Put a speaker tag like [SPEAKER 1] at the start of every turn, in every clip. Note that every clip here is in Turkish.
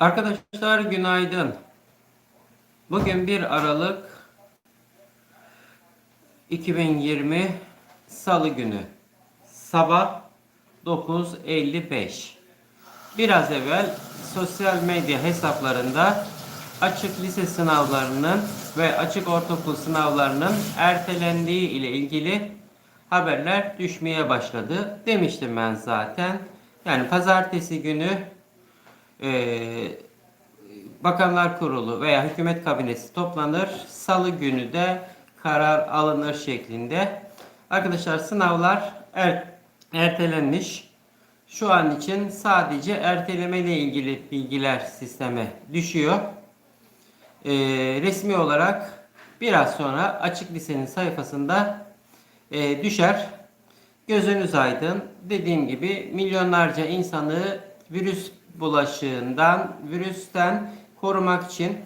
[SPEAKER 1] Arkadaşlar günaydın. Bugün 1 Aralık 2020 Salı günü. Sabah 9.55. Biraz evvel sosyal medya hesaplarında açık lise sınavlarının ve açık ortaokul sınavlarının ertelendiği ile ilgili haberler düşmeye başladı. Demiştim ben zaten. Yani pazartesi günü e, Bakanlar Kurulu veya hükümet kabinesi toplanır. Salı günü de karar alınır şeklinde. Arkadaşlar sınavlar er, ertelenmiş. Şu an için sadece erteleme ile ilgili bilgiler sisteme düşüyor. Ee, resmi olarak biraz sonra açık lisenin sayfasında e, düşer. Gözünüz aydın. Dediğim gibi milyonlarca insanı virüs bulaşığından, virüsten korumak için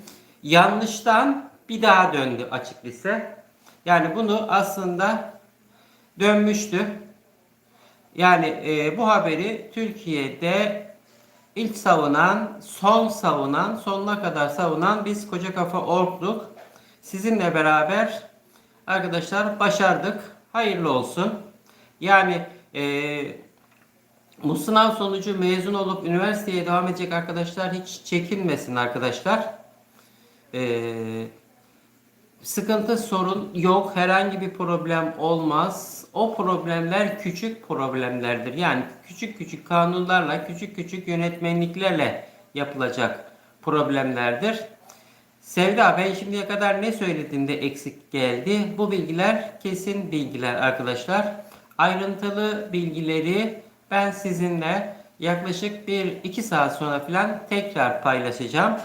[SPEAKER 1] yanlıştan bir daha döndü açık lise. Yani bunu aslında dönmüştü. Yani e, bu haberi Türkiye'de ilk savunan, son savunan, sonuna kadar savunan biz Koca Kafa Orkluk. Sizinle beraber arkadaşlar başardık. Hayırlı olsun. Yani e, bu sınav sonucu mezun olup üniversiteye devam edecek arkadaşlar hiç çekinmesin arkadaşlar. Ee, sıkıntı sorun yok. Herhangi bir problem olmaz. O problemler küçük problemlerdir. Yani küçük küçük kanunlarla, küçük küçük yönetmenliklerle yapılacak problemlerdir. Sevda ben şimdiye kadar ne söylediğimde eksik geldi. Bu bilgiler kesin bilgiler arkadaşlar. Ayrıntılı bilgileri ben sizinle yaklaşık 1-2 saat sonra falan tekrar paylaşacağım.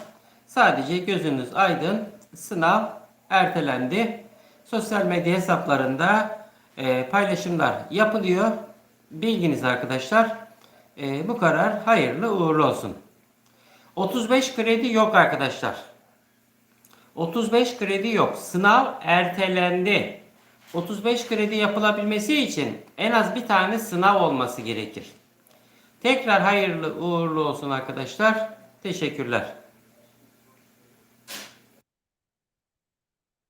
[SPEAKER 1] Sadece gözünüz aydın. Sınav ertelendi. Sosyal medya hesaplarında e, paylaşımlar yapılıyor. Bilginiz arkadaşlar. E, bu karar hayırlı uğurlu olsun. 35 kredi yok arkadaşlar. 35 kredi yok. Sınav ertelendi. 35 kredi yapılabilmesi için en az bir tane sınav olması gerekir. Tekrar hayırlı uğurlu olsun arkadaşlar. Teşekkürler.